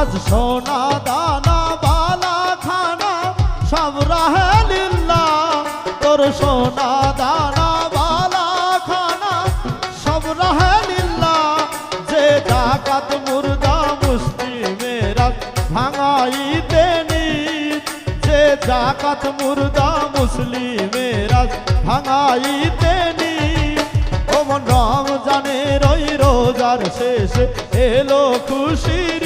আজ সোনা দানা, বালা খানা, সব রাহেলিল্লা তোর সোনা দানা, বালা খানা, সব রাহেলিল্লা যে ডাকাত মুর্দা মুসলিমেরা ভাঙাইতে নিত, যে ডাকাত মুর্দা মুসলিমেরা ভাঙাইতে নিত। ও মন রমজানের ওই রোজার শেষে এলো খুশির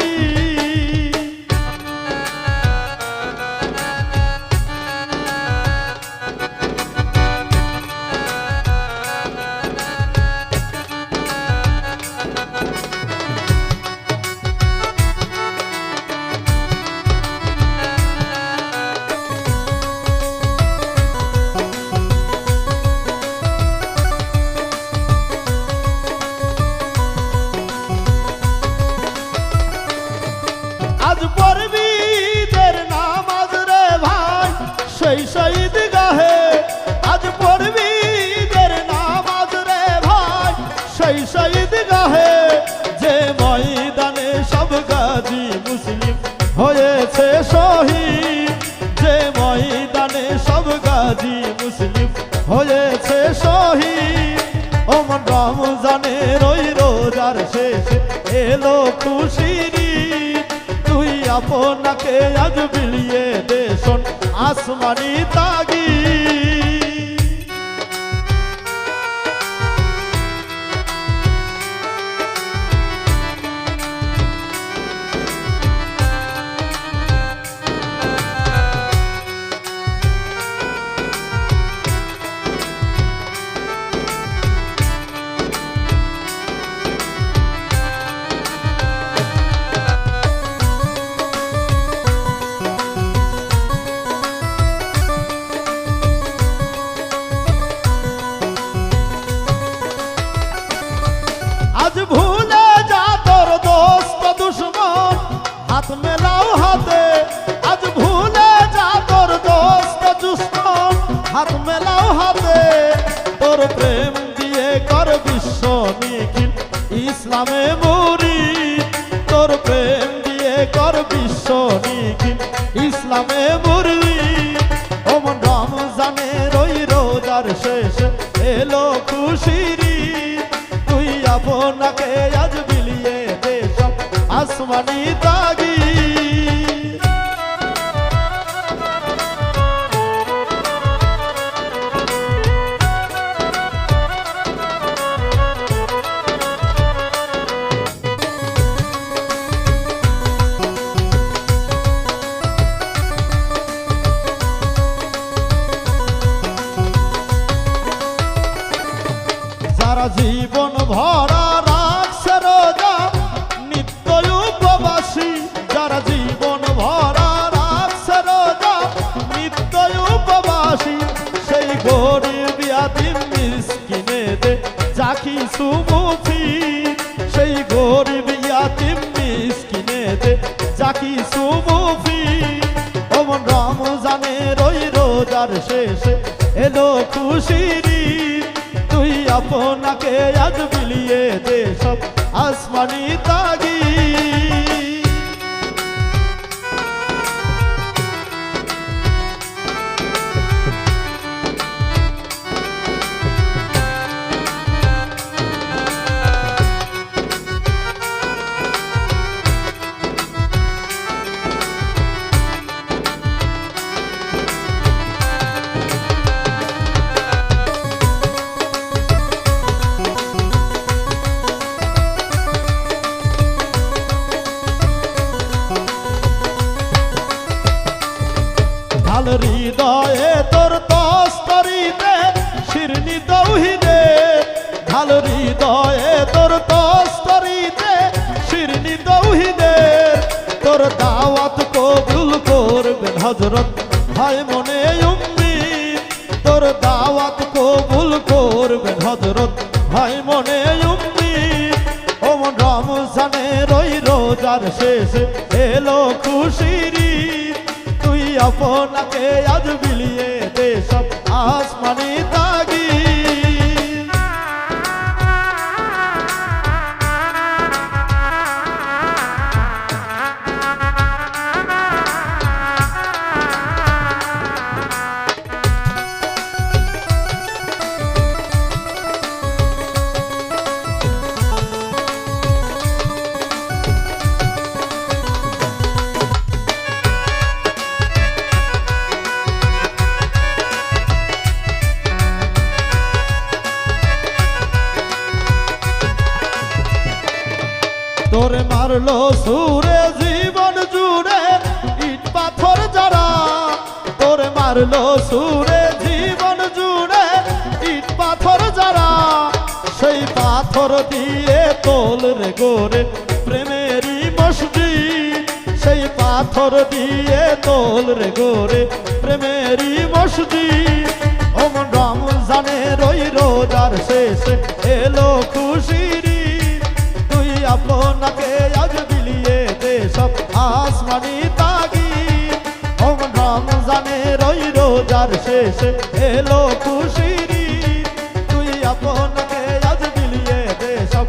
এলো খুশিরি তুই আপনাকে আজ বিলিয়ে দেশন আসমানি তাগি হাত মেলাও হাতে তোর প্রেম দিয়ে কর বিশ্ব নিখিল। ইসলামে মরি তোর প্রেম দিয়ে কর বিশ্ব নিখিল। ইসলামে মরি ওমন রমজানের জানে রোজার শেষ এলো ভরা রাখছে রোজা। নিত্য উপবাসী যারা জীবন ভরা রাখছে রোজা, নিত্য উপবাসী সেই গরিব ইয়াতিম মিসকিনে দে জাকি সুমুফি সেই গরিব ইয়াতিম মিসকিনে দে জাকি সুমুফি ওমন রমজানের ওই রোজার শেষে এলো খুশির। তুই আপনাকে আজ বিলিয়ে দে সব আসমানি তাগি ঢাল হৃদয়ে তোর তস্তরিতে, শিরনি তৌহিদে ঢাল হৃদয়ে তোর তস্তরিতে, শিরনি তৌহিদে তোর দাওয়াত কবুল করবেন হজরত ভাই মনে উম্মি তোর দাওয়াত কবুল করবেন হজরত ভাই মনে উম্মি ও রমজানের ওই রোজার শেষ এলো খুশিরি আপনাকে আজ বিলিয়ে দে সব আসমানি মারলো সুরে, জীবন জুড়ে ইট পাথর যারা তোরে মারলো সুরে, জীবন জুড়ে ইট পাথর যারা সেই পাথর দিয়ে তোল রে গোরে প্রেমেরই মসজিদ। সেই পাথর দিয়ে তোল রে গোরে প্রেমেরই মসজিদ। ওমন রমজানের ওই রোজার শেষে রমজানের ওই রোজার শেষে এলো খুশিরি। তুই আপনাকে আজ বিলিয়ে দে সব